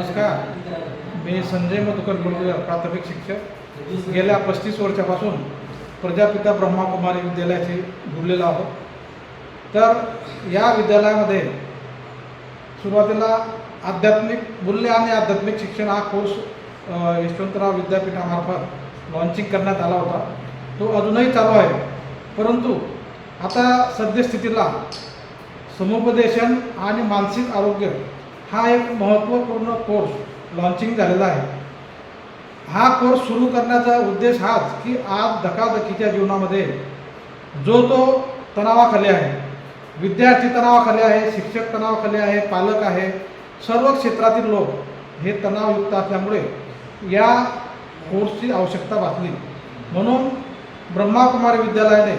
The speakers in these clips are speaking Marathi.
नमस्कार. मी संजय मधुकर गुरुजी प्राथमिक शिक्षक. गेल्या पस्तीस वर्षापासून प्रजापिता ब्रह्माकुमारी विद्यालयाशी जुळलेलो आहोत. तर या विद्यालयामध्ये सुरुवातीला आध्यात्मिक मूल्य आणि आध्यात्मिक शिक्षण हा कोर्स यशवंतराव विद्यापीठामार्फत लॉन्चिंग करण्यात आला होता. तो अजूनही चालू आहे. परंतु आता सद्यस्थितीला समुपदेशन आणि मानसिक आरोग्य हा एक महत्त्वपूर्ण कोर्स लॉन्चिंग झालेला आहे. हा कोर्स सुरू करण्याचा उद्देश हाच की आज धकाधकीच्या जीवनामध्ये जो तो तणावाखाली आहे विद्यार्थी तणावाखाली आहे शिक्षक तणावाखाली आहे पालक आहे सर्व क्षेत्रातील लोक हे तणावयुक्त असल्यामुळे या कोर्सची आवश्यकता भासली. म्हणून ब्रह्माकुमारी विद्यालयाने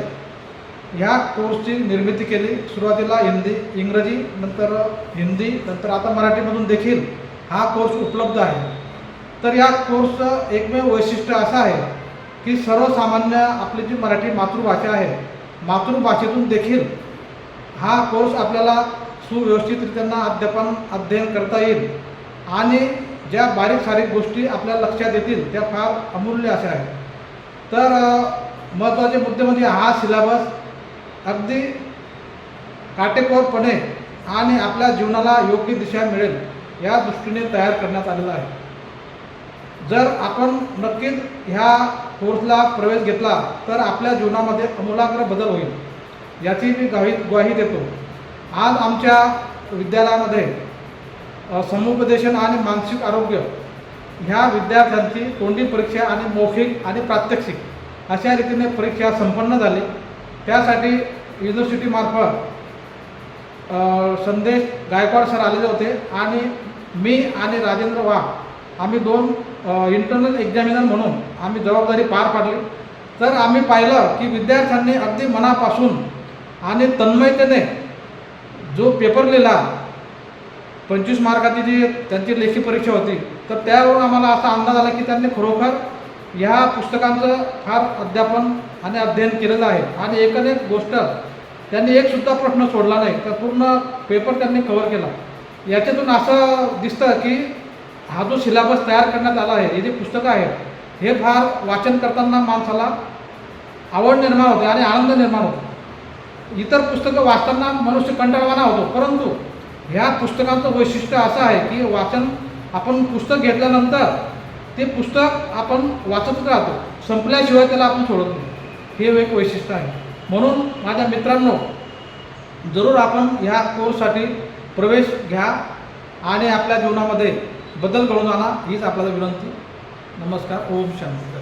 ह्या कोर्सची निर्मिती केली. सुरुवातीला हिंदी इंग्रजी नंतर हिंदी नंतर आता मराठीमधून देखील हा कोर्स उपलब्ध आहे. तर या कोर्सचं एकमेव वैशिष्ट्य असं आहे की सर्वसामान्य आपली जी मराठी मातृभाषा आहे मातृभाषेतून देखील हा कोर्स आपल्याला सुव्यवस्थितरित्यांना अध्यापन अध्ययन करता येईल. आणि ज्या बारीक सारीक गोष्टी आपल्या लक्षात येतील त्या फार अमूल्य अशा आहेत. तर महत्त्वाचे मुद्दे म्हणजे हा सिलेबस अगदी काटेकोरपणे आणि आपल्या जीवनाला योग्य दिशा मिळेल या दृष्टीने तयार करण्यात आलेला आहे. जर आपण नक्कीच ह्या कोर्सला प्रवेश घेतला तर आपल्या जीवनामध्ये अमूलाग्र बदल होईल याची मी ग्वाही ग्वाही देतो. आज आमच्या विद्यालयामध्ये समुपदेशन आणि मानसिक आरोग्य ह्या विद्यार्थ्यांची तोंडी परीक्षा आणि मौखिक आणि प्रात्यक्षिक अशा रीतीने परीक्षा संपन्न झाली. त्यासाठी युनिव्हर्सिटीमार्फत संदेश गायकवाड सर आलेले होते आणि मी आणि राजेंद्र वाघ आम्ही दोन इंटरनल एक्झामिनर म्हणून आम्ही जबाबदारी पार पाडली. तर आम्ही पाहिलं की विद्यार्थ्यांनी अगदी मनापासून आणि तन्मयतेने जो पेपर लिहिला पंचवीस मार्काची जी त्यांची लेखी परीक्षा होती तर त्यावरून आम्हाला असा अंदाज आला की त्यांनी खरोखर ह्या पुस्तकांचं फार अध्यापन आणि अध्ययन केलेलं आहे. आणि एकनेक गोष्ट त्यांनी एक सुद्धा प्रश्न सोडला नाही तर पूर्ण पेपर त्यांनी कव्हर केला. याच्यातून असं दिसतं की हा जो सिलेबस तयार करण्यात आला आहे हे जे पुस्तकं आहेत हे फार वाचन करताना माणसाला आवड निर्माण होते आणि आनंद निर्माण होतो. इतर पुस्तकं वाचताना मनुष्य कंटाळवाना होतो परंतु ह्या पुस्तकांचं वैशिष्ट्य असं आहे की वाचन आपण पुस्तक घेतल्यानंतर ते पुस्तक आपण वाचतच राहतो. संपल्याशिवाय त्याला आपण सोडत नाही. हे एक वैशिष्ट्य आहे. म्हणून माझ्या मित्रांनो जरूर आपण ह्या कोर्ससाठी प्रवेश घ्या आणि आपल्या जीवनामध्ये बदल घडून आणा हीच आपल्याला विनंती. नमस्कार. ओम शांती.